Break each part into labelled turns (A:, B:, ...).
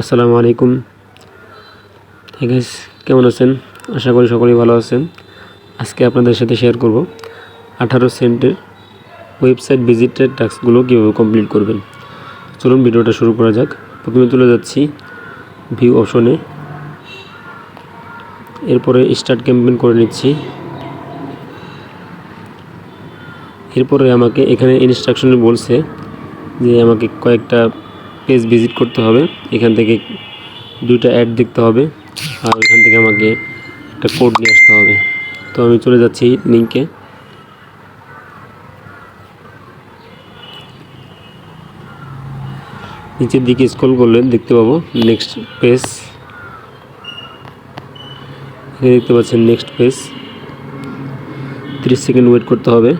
A: আসসালামু আলাইকুম। ঠিক আছে কেমন আছেন? আশা করি সকলেই ভালো আছেন। আজকে আপনাদের সাথে শেয়ার করব আঠারো সেন্টের ওয়েবসাইট ভিজিটের টাস্কগুলো কীভাবে কমপ্লিট করবেন। চলুন ভিডিওটা শুরু করা যাক। প্রথমে তুলে যাচ্ছি ভিউ অপশনে এরপরে স্টার্ট ক্যাম্পেন করে নিচ্ছি। এরপরে আমাকে এখানে ইনস্ট্রাকশনে বলছে যে আমাকে কয়েকটা পেজ ভিজিট করতে হবে। এখান থেকে দুইটা অ্যাড দেখতে হবে আর এখান থেকে আমাকে একটা কোড নিয়ে আসতে হবে। তো আমি চলে যাচ্ছি লিঙ্কে নিচের দিকে স্ক্রল করলে দেখতে পাবো নেক্সট পেজ দেখতে পাচ্ছেন নেক্সট পেজ তিরিশ সেকেন্ড ওয়েট করতে হবে।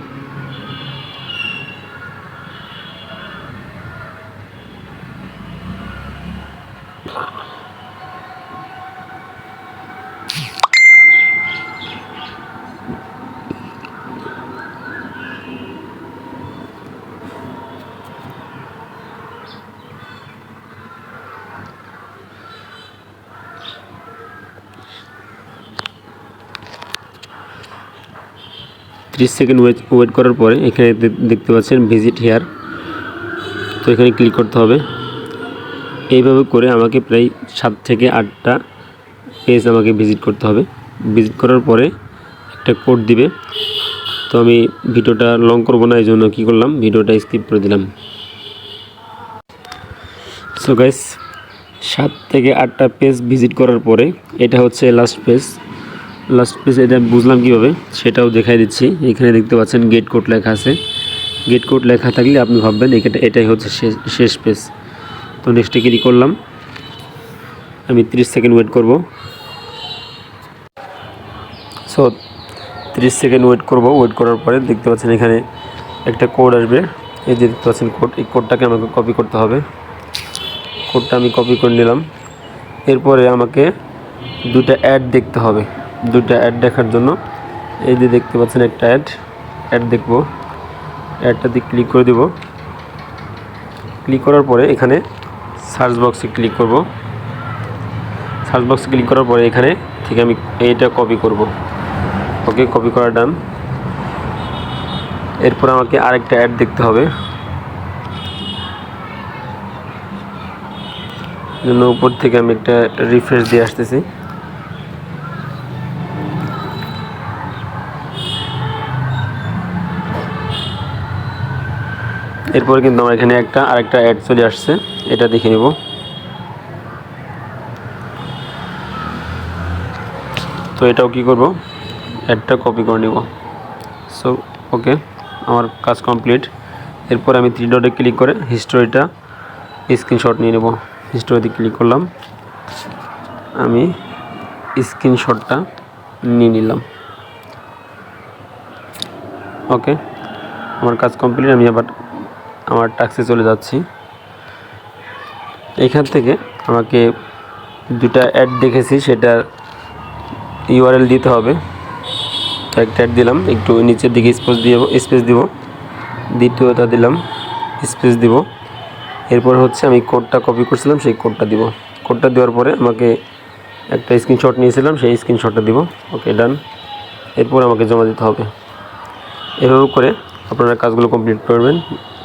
A: ত্রিশ সেকেন্ড ওয়েট ওয়েট করার পরে এখানে দেখতে পাচ্ছেন ভিজিট হেয়ার। তো এখানে ক্লিক করতে হবে। এইভাবে করে আমাকে প্রায় সাত থেকে আটটা পেজ আমাকে ভিজিট করতে হবে। ভিজিট করার পরে একটা কোড দিবে। তো আমি ভিডিওটা লং করব না এই জন্য কী করলাম, ভিডিওটা স্কিপ করে দিলাম। সো গাইস সাত থেকে আটটা পেজ ভিজিট করার পরে এটা হচ্ছে লাস্ট পেজ। লাস্ট পেজ এটা বুঝলাম কীভাবে? সেটাও দেখাই দিচ্ছি। এখানে দেখতে পাচ্ছেন গেট কোড লেখা আছে। গেট কোড লেখা থাকলে আপনি ভাববেন এটা এটাই হচ্ছে শেষ শেষ পেজ তো নেক্সটে ক্লিক করলাম? আমি 30 সেকেন্ড ওয়েট করব। সো 30 সেকেন্ড ওয়েট করব। ওয়েট করার পরে দেখতে পাচ্ছেন এখানে একটা কোড আসবে। এই যে দেখতে পাচ্ছেন কোড এই কোডটাকে আমাকে কপি করতে হবে। কোডটা আমি কপি করে নিলাম। এরপরে আমাকে দুটা অ্যাড দেখতে হবে। দুটা অ্যাড দেখার জন্য। এই যে দেখতে পাচ্ছেন একটা অ্যাড অ্যাড দেখব। অ্যাডটাতে ক্লিক করে দেব। ক্লিক করার পরে এখানে সার্চ বক্সে ক্লিক করব। সার্চ বক্সে ক্লিক করার পরে এখানে থেকে আমি এইটা কপি করব। ওকে কপি করা ডান এরপর আমাকে আরেকটা অ্যাড দেখতে হবে। জন্য উপর থেকে আমি একটা রিফ্রেশ দিয়ে আসতেছি। এরপরে কিন্তু আমার এখানে একটা, আরেকটা অ্যাড চলে আসছে। এটা দেখে নিব। তো এটাও কি করব? অ্যাডটা কপি করে নিব। সো ওকে আমার কাজ কমপ্লিট এরপর আমি থ্রি ডটে ক্লিক করে হিস্টোরিটা স্ক্রিনশট নিয়ে নেব। হিস্টোরিতে ক্লিক করলাম। আমি স্ক্রিনশটটা নিয়ে নিলাম। ওকে আমার কাজ কমপ্লিট আমি আবার আমার ট্যাক্সে চলে যাচ্ছি। এখান থেকে আমাকে দুটা অ্যাড দেখেছি, সেটার ইউআরএল দিতে হবে। একটা অ্যাড দিলাম, একটু নিচের দিকে স্পেস দিয়ে স্পেস দিব। দ্বিতীয়টা দিলাম স্পেস দিব। এরপর হচ্ছে আমি কোডটা কপি করছিলাম, সেই কোডটা দিব। কোডটা দেওয়ার পরে আমাকে একটা স্ক্রিনশট নিয়েছিলাম, সেই স্ক্রিনশটটা দিব। ওকে ডান এরপর আমাকে জমা দিতে হবে। এভাবে করে আপনারা কাজগুলো কমপ্লিট করবেন।